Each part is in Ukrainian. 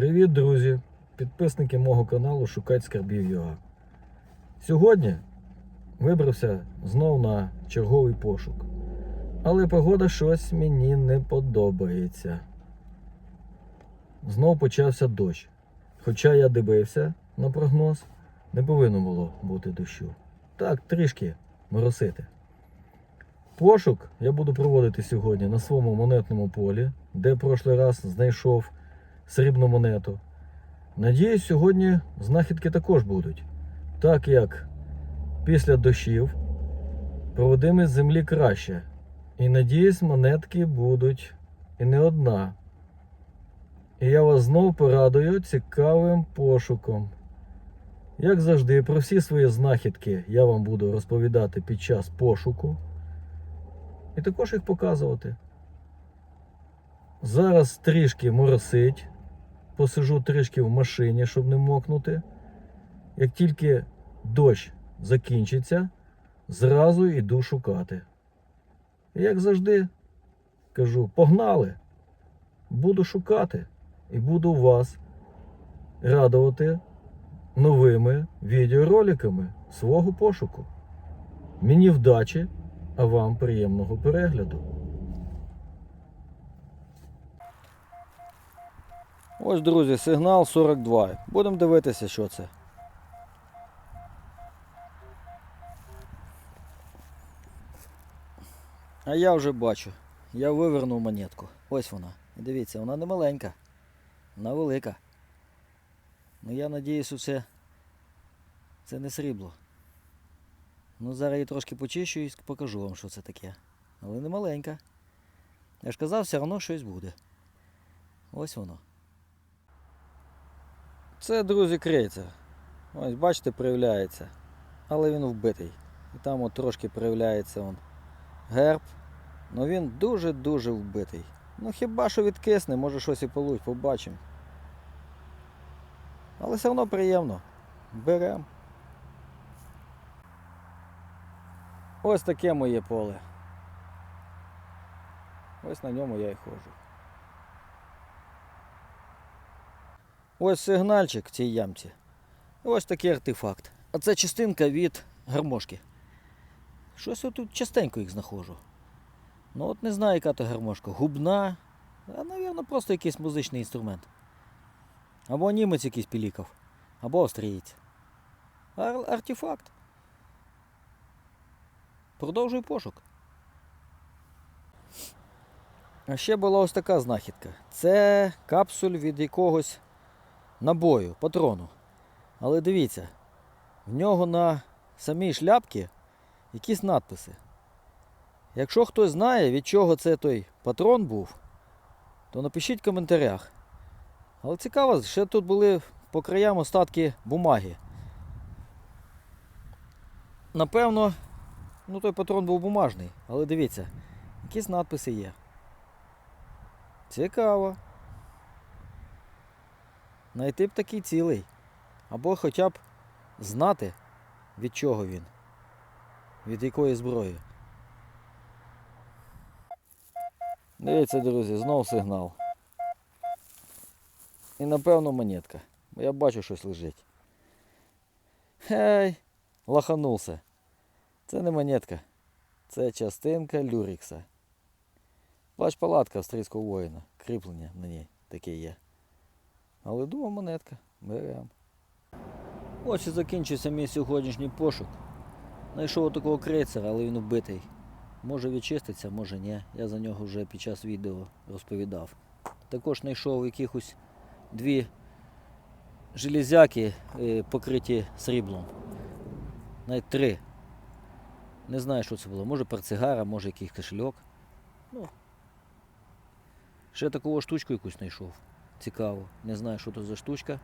Привіт, друзі! Підписники мого каналу Шукать скарбів ЮА. Сьогодні вибрався знов на черговий пошук. Але погода щось мені не подобається. Знов почався дощ. Хоча я дивився на прогноз, не повинно було бути дощу. Так, трішки моросити. Пошук я буду проводити сьогодні на своєму монетному полі, де прошлий раз знайшов срібну монету. Надіюсь, сьогодні знахідки також будуть. Так як після дощів проводимість землі краще. І надіюсь, монетки будуть і не одна. І я вас знов порадую цікавим пошуком. Як завжди, про всі свої знахідки я вам буду розповідати під час пошуку. І також їх показувати. Зараз трішки моросить. Посижу трішки в машині, щоб не мокнути. Як тільки дощ закінчиться, зразу йду шукати. Як завжди, кажу, погнали! Буду шукати і буду вас радувати новими відеороликами свого пошуку. Мені вдачі, а вам приємного перегляду. Ось, друзі, сигнал 42. Будемо дивитися, що це. А я вже бачу. Я вивернув монетку. Ось вона. І дивіться, вона не маленька. Вона велика. Ну я надіюсь, це, це не срібло. Ну зараз її трошки почищу і покажу вам, що це таке. Але не маленька. Я ж казав, все одно щось буде. Ось воно. Це, друзі, крейцер. Ось, бачите, проявляється. Але він вбитий. І там от трошки проявляється он герб. Ну він дуже-дуже вбитий. Ну хіба що відкисне, може щось і получить, побачимо. Але все одно приємно. Берем. Ось таке моє поле. Ось на ньому я і ходжу. Ось сигнальчик в цій ямці. Ось такий артефакт. А це частинка від гармошки. Щось я тут частенько їх знаходжу. Ну от не знаю, яка то гармошка. Губна, а, мабуть, просто якийсь музичний інструмент. Або німець якийсь пілікав, або австрієць. Ар- артефакт. Продовжуй пошук. А ще була ось така знахідка. Це капсуль від якогось набою, патрону. Але дивіться, в нього на самій шляпці якісь надписи. Якщо хтось знає, від чого це той патрон був, то напишіть в коментарях. Але цікаво, ще тут були по краям остатки бумаги. Напевно, ну той патрон був бумажний, але дивіться, якісь надписи є. Цікаво. Найти б такий цілий. Або хоча б знати, від чого він. Від якої зброї. Дивіться, друзі, знов сигнал. І напевно монетка. Бо я бачу, щось лежить. Хей, лаханувся. Це не монетка. Це частинка люрікса. Плащ палатка австрійського воїна. Кріплення на ній таке є. Але думав монетка. Берем. Ось і закінчився мій сьогоднішній пошук. Знайшов такого крейцера, але він вбитий. Може відчиститься, може ні. Я за нього вже під час відео розповідав. Також знайшов якихось дві железяки, е, покриті сріблом. Навіть три. Не знаю, що це було. Може портсигара, може якийсь кошельок. Ну. Ще таку штучку якусь знайшов. Цікаво. Не знаю, що це за штучка.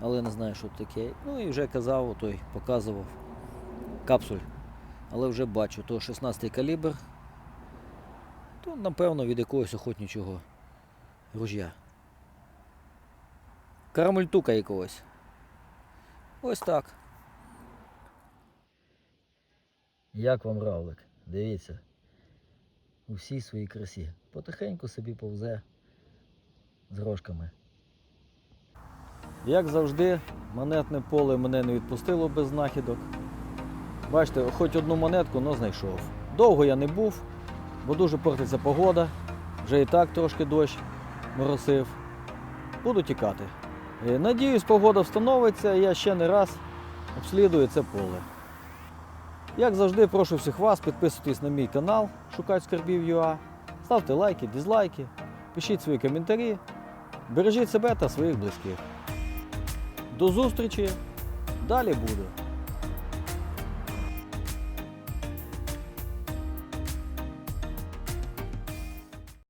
Але не знаю, що таке. Ну і вже казав, той показував капсуль. Але вже бачу, то 16 калібр. То, напевно, від якогось охотничого ружя. Карамультука якогось. Ось так. Як вам равлик? Дивіться. У всій своїй красі. Потихеньку собі повзе з рожками. Як завжди, монетне поле мене не відпустило без знахідок. Бачите, хоч одну монетку, але знайшов. Довго я не був, бо дуже портиться погода. Вже і так трошки дощ моросив. Буду тікати. Е, Надіюсь, погода встановиться і я ще не раз обслідую це поле. Як завжди, прошу всіх вас підписуйтесь на мій канал Шукач скарбів ЮА. Ставте лайки, дізлайки, пишіть свої коментарі. Бережіть себе та своїх близьких. До зустрічі! Далі буде.